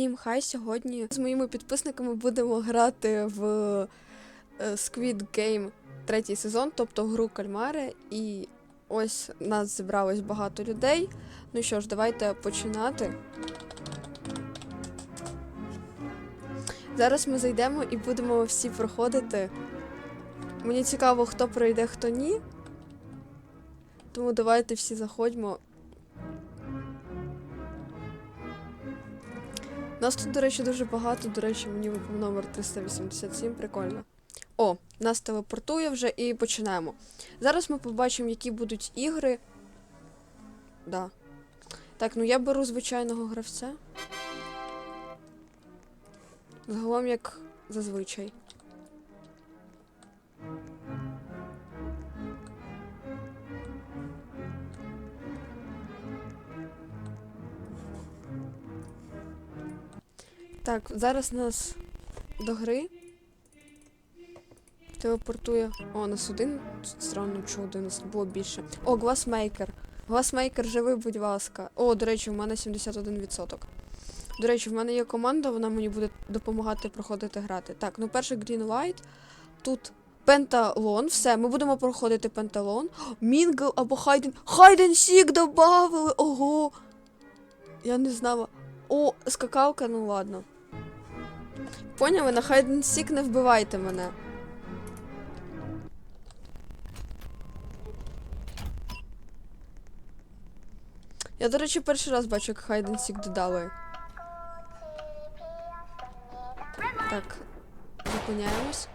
Всім хай сьогодні з моїми підписниками будемо грати в е, Squid Game третій сезон, тобто гру кальмари. І ось нас зібралось багато людей. Ну що ж, давайте починати. Зараз ми зайдемо і будемо всі проходити. Мені цікаво, хто пройде, хто ні. Тому давайте всі заходьмо. Нас тут, до речі, дуже багато. До речі, мені випав номер 387, прикольно. О, нас телепортує вже і починаємо. Зараз ми побачимо, які будуть ігри. Да. Так, ну я беру звичайного гравця. Загалом як зазвичай. Так, зараз нас до гри телепортує. О, нас один. Странно, чого один нас було більше. О, гласмейкер. Гласмейкер, живи, будь ласка. О, до речі, у мене 71%. До речі, в мене є команда, вона мені буде допомагати проходити грати. Так, ну перше Green Light. Тут Пенталон. Все, ми будемо проходити пенталон. Мінгл або Хайден. Хайден Сік добавили! Ого! Я не знала. О, скакалка, ну ладно. Поняли, на Хайден Сік не вбивайте мене. Я, до речі, перший раз бачу, як Хайден Сік додали. Так, зупиняємось.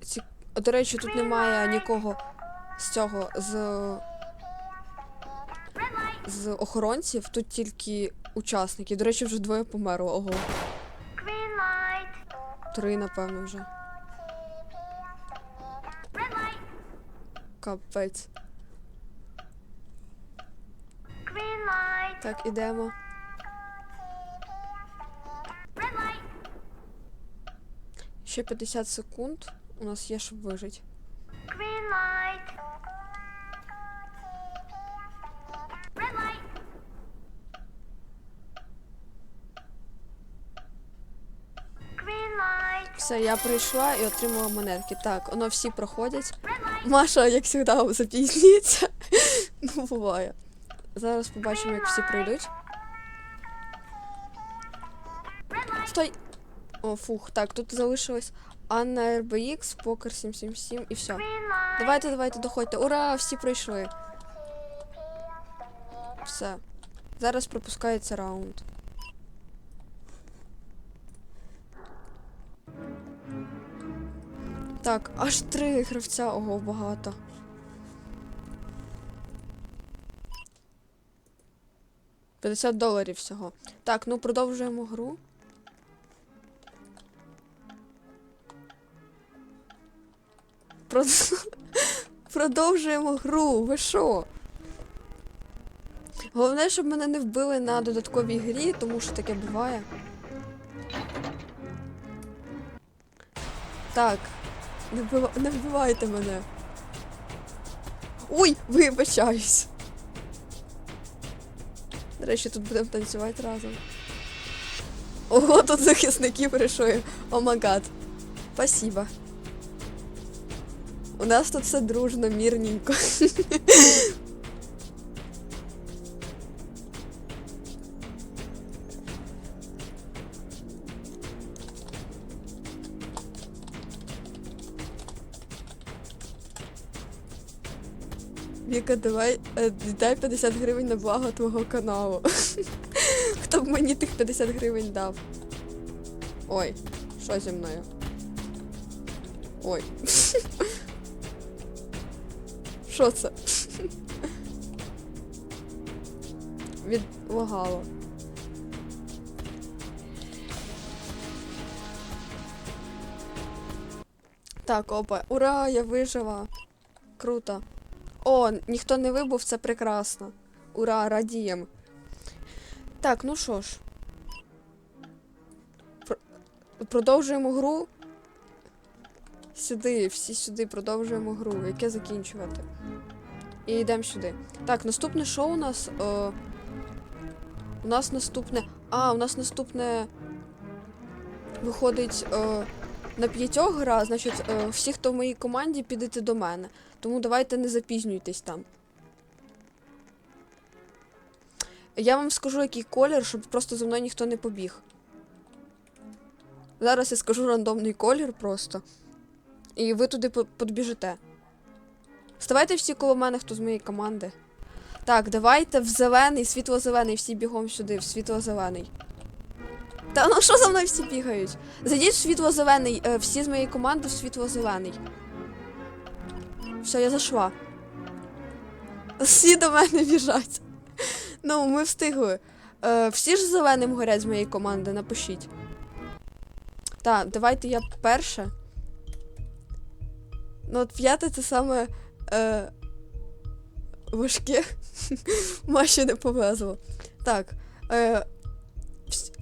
Ці... До речі, тут немає нікого з цього з. З охоронців, тут тільки учасники. До речі, вже двоє померло. Ого. Три, напевно, вже. Капець. Так, ідемо. Ще 50 секунд. У нас є, щоб вижити. Все, я прийшла і отримала монетки. Так, воно всі проходять. Маша, як завжди, запізнюється. ну, буває. Зараз побачимо, як всі пройдуть. Стой! О, фух, так, тут залишилось Анна RBX, Покер 777 і все. Давайте, давайте, доходьте. Ура! Всі пройшли. Все. Зараз пропускається раунд. Так, аж три гравця, ого, багато. П'ятдесят доларів всього. Так, ну продовжуємо гру. Прод- Продовжуємо гру. Ви що? Головне, щоб мене не вбили на додатковій грі, тому що таке буває. Так. Не, вбив... не вбивайте мене. Ой, вибачаюсь. До речі, тут будемо танцювати разом. Ого, тут захисники прийшли. О магад. Спасибо. У нас тут все дружно, мирненько. Віка, давай е, дай 50 гривень на благо твого каналу. Хто б мені тих 50 гривень дав? Ой, що зі мною? Ой. Що це? Відлагало. Так, опа. Ура, я вижила. Круто. О, ніхто не вибув, це прекрасно. Ура, радієм. Так, ну що ж. Пр- Продовжуємо гру. Сюди, всі сюди продовжуємо гру, яке закінчувати. І йдемо сюди. Так, наступне шоу у нас. Е, У нас наступне. А, у нас наступне виходить е, на п'ятьох гра, значить, е, всі, хто в моїй команді, підете до мене. Тому давайте не запізнюйтесь там. Я вам скажу, який колір, щоб просто за мною ніхто не побіг. Зараз я скажу рандомний колір просто. І ви туди підбіжите. Ставайте всі коло мене, хто з моєї команди. Так, давайте в зелений, світло-зелений, всі бігом сюди, в світло-зелений. Та ну що за мною всі бігають? Зайдіть в світло-зелений, е, всі з моєї команди в світло-зелений. Все, я зайшла. Всі до мене біжать. Ну, ми встигли. Е, всі ж зеленим горять з моєї команди, напишіть. Так, давайте я перша. Ну, от п'яте це саме е, важке. Маші не повезло. Так. Е,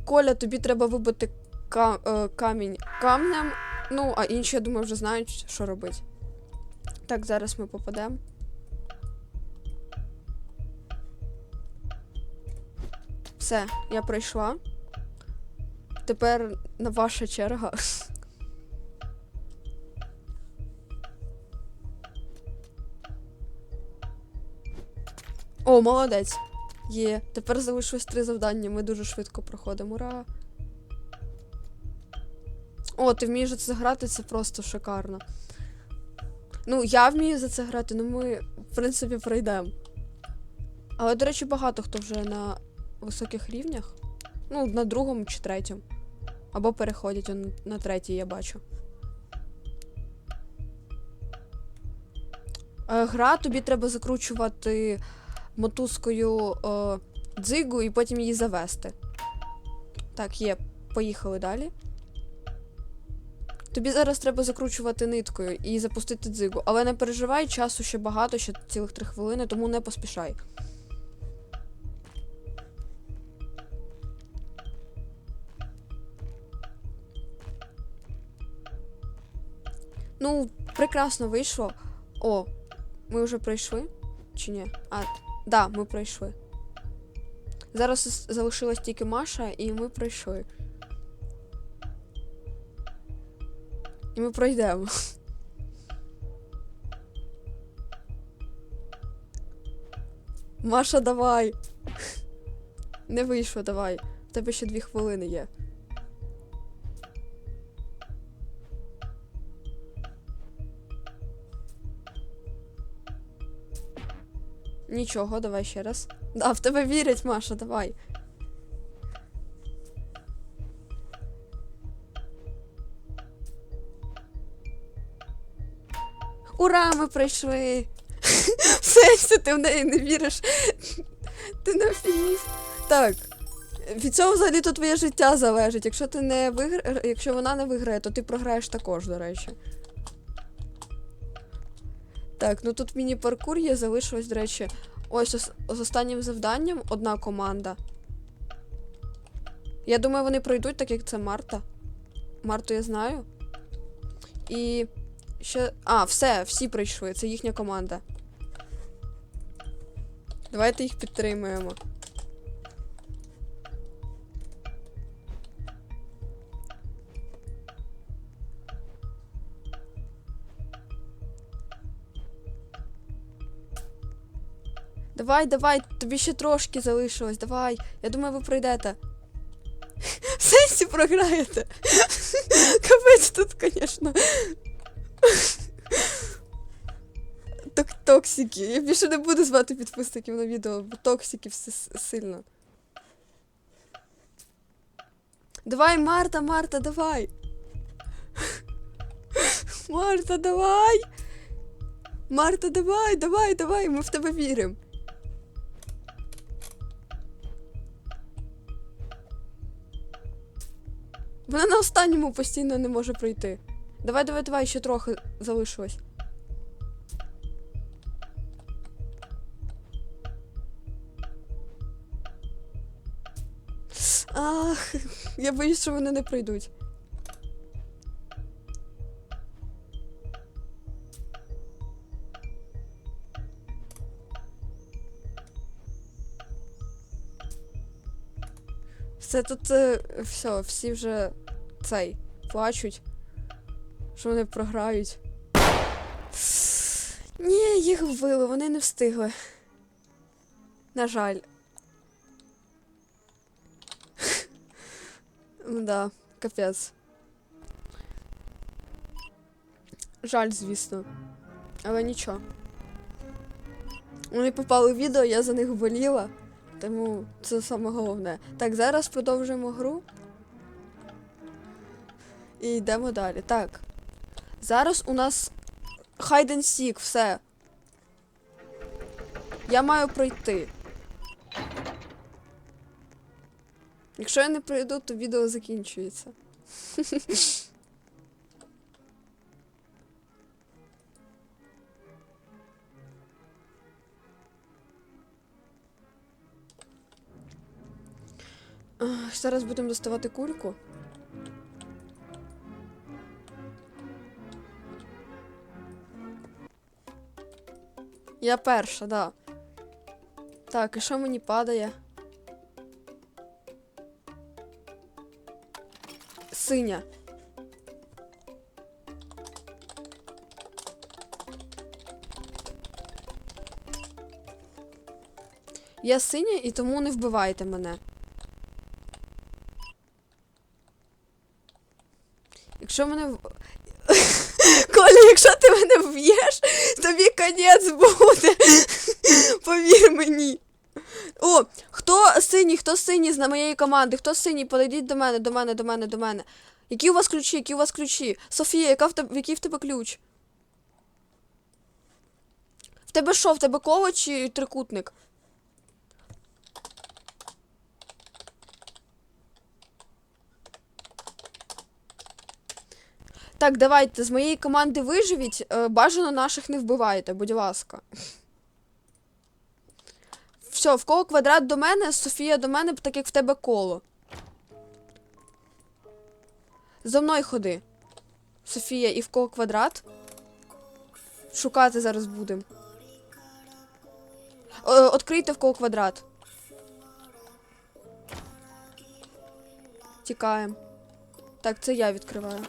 Коля, тобі треба вибити ка- е, камінь камнем. Ну, а інші, я думаю, вже знають, що робити. Так, зараз ми попадемо. Все, я пройшла. Тепер на ваша черга. О, молодець. Є. Тепер залишилось три завдання. Ми дуже швидко проходимо. Ура! О, ти вмієш за це грати, це просто шикарно. Ну, я вмію за це грати, ну ми, в принципі, пройдемо. Але, до речі, багато хто вже на високих рівнях. Ну, на другому чи третьому. Або переходять он на третій, я бачу. Е, Гра тобі треба закручувати мотузкою е, дзигу і потім її завести. Так, є. Поїхали далі. Тобі зараз треба закручувати ниткою і запустити дзигу. Але не переживай, часу ще багато, ще цілих три хвилини, тому не поспішай. Ну, прекрасно вийшло. О, ми вже пройшли? Чи ні? А, да, ми пройшли. Зараз залишилась тільки Маша, і ми пройшли. І ми пройдемо. Маша, давай. Не вийшло, давай. В тебе ще дві хвилини є. Нічого, давай ще раз. Да, в тебе вірять, Маша, давай. Ура, ми пройшли! В сенсі, ти в неї не віриш. Ти не офігів. Так. Від цього взагалі то твоє життя залежить. Якщо ти не вигра... якщо вона не виграє, то ти програєш також, до речі. Так, ну тут міні-паркур є, залишилось, до речі. Ось з останнім завданням одна команда. Я думаю, вони пройдуть, так як це Марта. Марту я знаю. І ще. А, все, всі прийшли. Це їхня команда. Давайте їх підтримуємо. Давай, давай, тобі ще трошки залишилось, давай. Я думаю, ви пройдете. В сенсі програєте. Капець тут, звісно. Так, токсики. Я більше не буду звати підписників на відео, бо токсики все сильно. Давай, Марта, Марта, давай. Марта, давай. Марта, давай, давай, давай, ми в тебе віримо. Вона на останньому постійно не може пройти. Давай, давай, давай, ще трохи залишилось. Ах, я боюсь, що вони не пройдуть. Все тут е, все, всі вже цей плачуть, що вони програють. Ні, їх вбили, вони не встигли. На жаль. Да, капець. Жаль, звісно. Але нічого. Вони попали в відео, я за них боліла. Тому це саме головне. Так, зараз продовжуємо гру. І йдемо далі. Так. Зараз у нас hide and seek, все. Я маю пройти. Якщо я не пройду, то відео закінчується. Зараз будемо доставати кульку. Я перша, да. Так, і що мені падає? Синя. Я синя і тому не вбивайте мене. Якщо мене. Коля, якщо ти мене вб'єш, тобі конець буде. Повір мені. О, хто синій, хто синій з моєї команди? Хто синій? Подойдіть до мене, до мене, до мене, до мене. Які у вас ключі? Які у вас ключі? Софія, яка в тебе, який в тебе ключ? В тебе що, в тебе коло чи трикутник? Так, давайте, з моєї команди виживіть. Е, бажано наших не вбивайте, будь ласка. Все, в кого квадрат до мене, Софія до мене, так як в тебе коло. За мною ходи. Софія, і в кого квадрат? Шукати зараз будемо. Открийте в кого квадрат. Тікаємо. Так, це я відкриваю.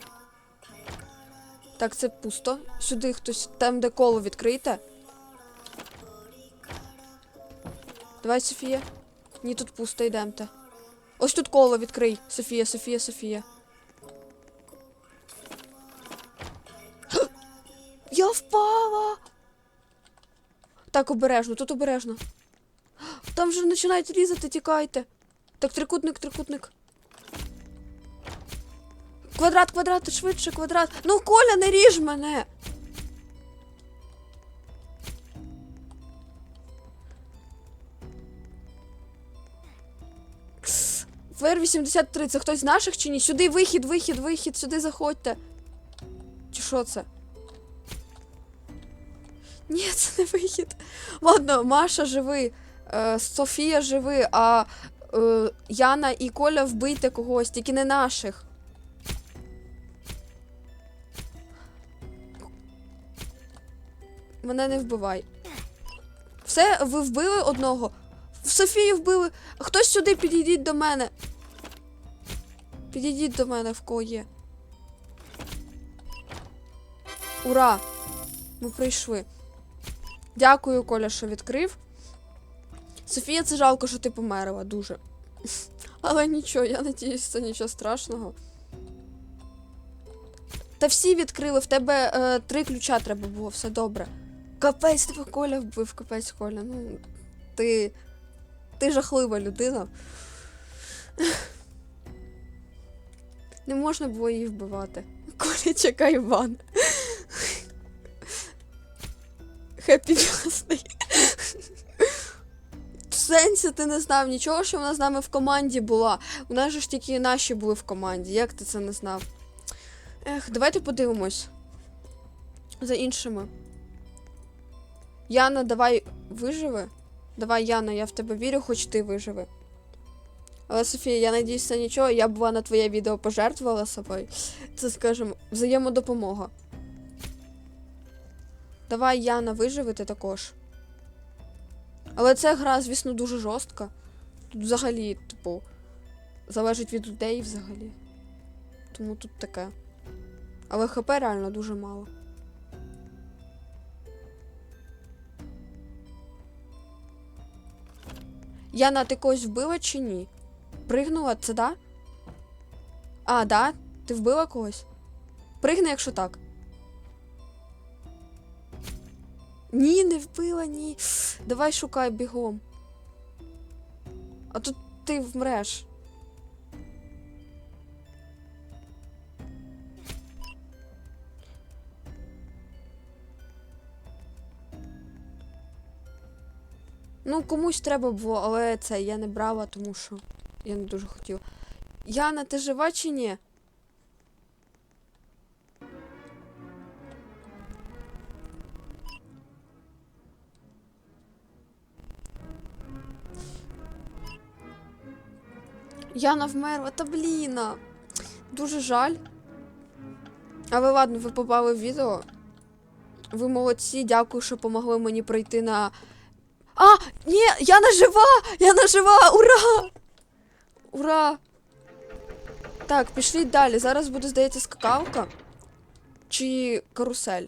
Так, це пусто. Сюди хтось, там, де коло відкрийте. Давай, Софія. Ні, тут пусто, йдемте. Ось тут коло відкрий. Софія, Софія, Софія. Я впала. Так, обережно, тут обережно. Там вже починають різати, тікайте. Так, трикутник, трикутник. Квадрат, квадрат, швидше, квадрат. Ну, Коля, не ріж мене. ФР 83, це хтось з наших чи ні? Сюди вихід, вихід, вихід, сюди заходьте. Чи що це? Ні, це не вихід. Ладно, Маша живи, е, Софія живи, а е, Яна і Коля вбийте когось, тільки не наших. Мене не вбивай. Все, ви вбили одного. В Софію вбили. Хтось сюди підійдіть до мене. Підійдіть до мене в кого є. Ура! Ми прийшли. Дякую, Коля, що відкрив. Софія, це жалко, що ти померла дуже. Але нічого, я надіюсь, це нічого страшного. Та всі відкрили, в тебе е, три ключа треба було, все добре. Капець, тебе Коля вбив, капець Коля. Ну, ти. Ти жахлива людина. Не можна було її вбивати. Коля, чекай Іван. Хеппі birthday. Сенсі ти не знав нічого, що вона з нами в команді була. У нас же ж тільки наші були в команді. Як ти це не знав? Ех, давайте подивимось. За іншими. Яна, давай виживи. Давай, Яна, я в тебе вірю, хоч ти виживи. Але Софія, я надіюсь, нічого. Я була на твоє відео пожертвувала собою. Це, скажімо, взаємодопомога. Давай, Яна, виживи ти також. Але ця гра, звісно, дуже жорстка. Тут взагалі, типу, залежить від людей взагалі. Тому тут таке. Але ХП реально дуже мало. Яна, ти когось вбила чи ні? Пригнула, це да? А, да? Ти вбила когось? Пригни, якщо так. Ні, не вбила, ні. Давай шукай бігом. А тут ти вмреш. Ну, комусь треба було, але це я не брала, тому що я не дуже хотіла. Яна, ти жива чи ні? Яна вмерла, та бліна. Дуже жаль. Але ладно, ви попали в відео. Ви молодці, дякую, що помогли мені пройти на. А! Ні, Яна жива! Яна жива! Ура! Ура! Так, пішліть далі. Зараз буде, здається, скакалка. Чи карусель?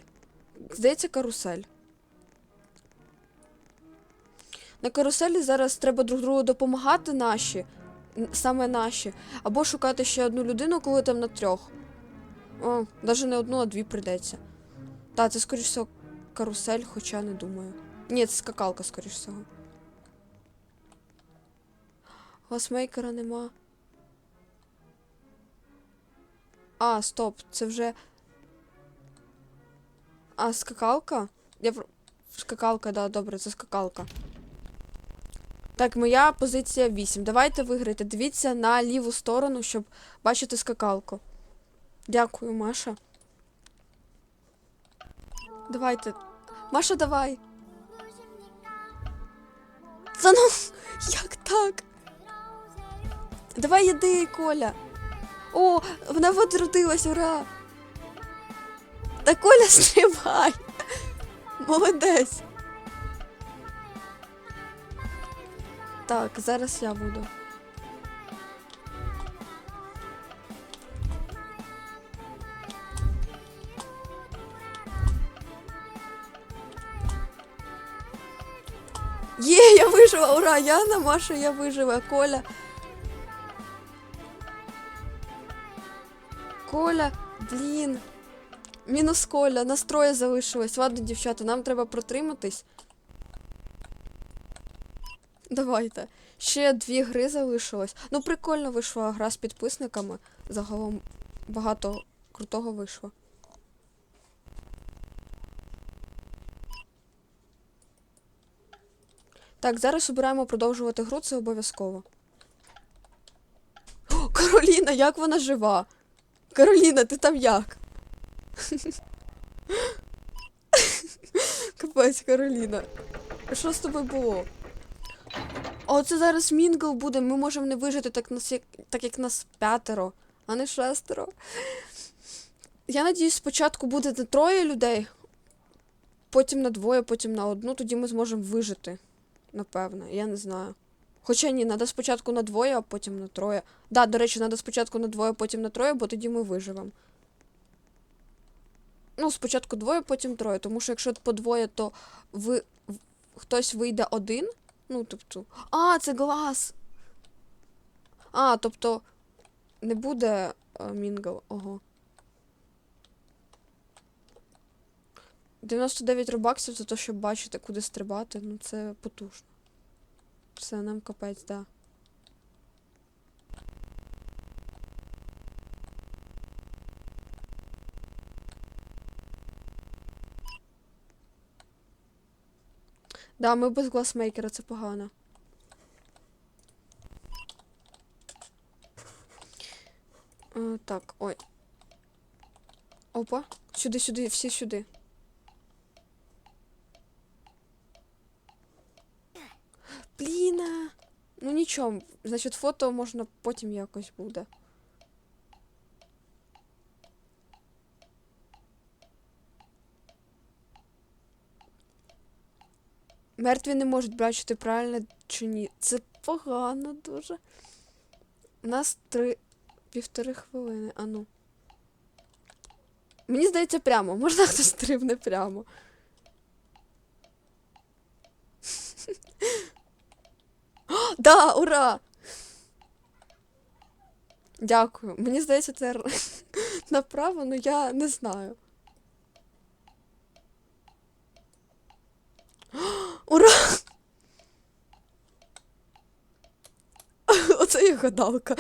Здається, карусель. На каруселі зараз треба друг другу допомагати наші. Саме наші. Або шукати ще одну людину, коли там на трьох. О, навіть не одну, а дві прийдеться. Та, це, скоріш всього, карусель, хоча не думаю. Ні, це скакалка, скоріш всього. Гласмейкера нема. А, стоп, це вже. А, скакалка? Я. Скакалка, да, добре, це скакалка. Так, моя позиція 8. Давайте виграйте. Дивіться на ліву сторону, щоб бачити скакалку. Дякую, Маша. Давайте. Маша, давай. Та ну, як так? Давай їди, Коля. О, вона відродилась, ура! Та Коля стрибай. Молодець. Так, зараз я буду. Вижила, ура! Яна, Маша, я вижила, Коля. Коля, блін. Мінус Коля, настрої залишилось. Ладно, дівчата, нам треба протриматись. Давайте. Ще дві гри залишилось. Ну, прикольно вийшла гра з підписниками. Загалом багато крутого вийшло. Так, зараз обираємо продовжувати гру, це обов'язково. Кароліна, як вона жива? Кароліна, ти там як? Капець, Кароліна. Що з тобою було? Оце зараз Мінгл буде, ми можемо не вижити так, нас, як, так як нас п'ятеро, а не шестеро. Я надіюсь, спочатку буде на троє людей, потім на двоє, потім на одну, тоді ми зможемо вижити. Напевно, я не знаю. Хоча ні, треба спочатку на двоє, а потім на троє. Да, до речі, треба спочатку на двоє, потім на троє, бо тоді ми виживемо. Ну, спочатку двоє, потім троє. Тому що якщо по двоє, то ви... хтось вийде один. Ну, тобто. А, це глаз. А, тобто. Не буде е, Мінгл. Ого. 99 робаксів за те, щоб бачити, куди стрибати. Ну, це потужно. Все, нам капець, да. Да, ми без гласмейкера, це погано. Е, так, ой. Опа. Сюди, сюди, всі сюди. Бліна. Нічого, значить, фото можна потім якось буде. Мертві не можуть бачити правильно чи ні. Це погано дуже. У нас три півтори хвилини. А ну. Мені здається, прямо. Можна хтось стрибне прямо. Да, ура! Дякую. Мені здається, це направо, але я не знаю. Ура! Оце і гадалка.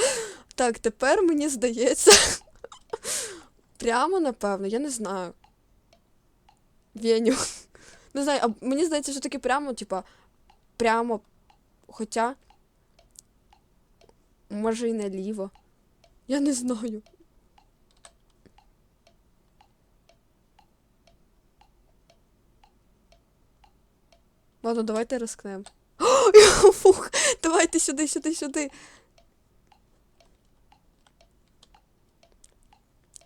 Так, тепер мені здається. Прямо, напевно, я не знаю. Веню. Не знаю, а мені здається, що таки прямо, типа, прямо. Хоча. Може і наліво. Я не знаю. Ладно, давайте рискнемо. Фух, давайте сюди, сюди, сюди.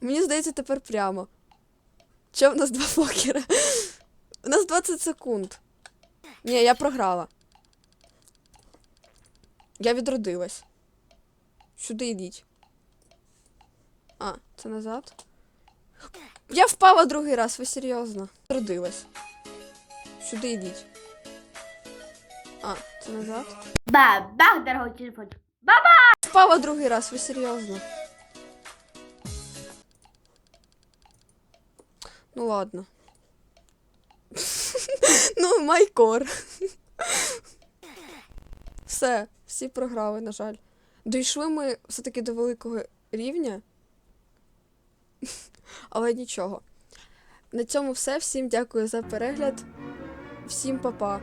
Мені здається, тепер прямо. Че в нас два фокера? У нас 20 секунд. Ні, я програла. Я відродилась. Сюди йдіть. А, це назад. Я впала другий раз, ви серйозно. Відродилась. Сюди йдіть. А, це назад. Бабах, дорогой телефон. Впала другий раз, ви серйозно. Ну ладно. ну, майкор. Все, всі програли, на жаль. Дійшли ми все-таки до великого рівня. Але нічого. На цьому все. Всім дякую за перегляд. Всім па-па.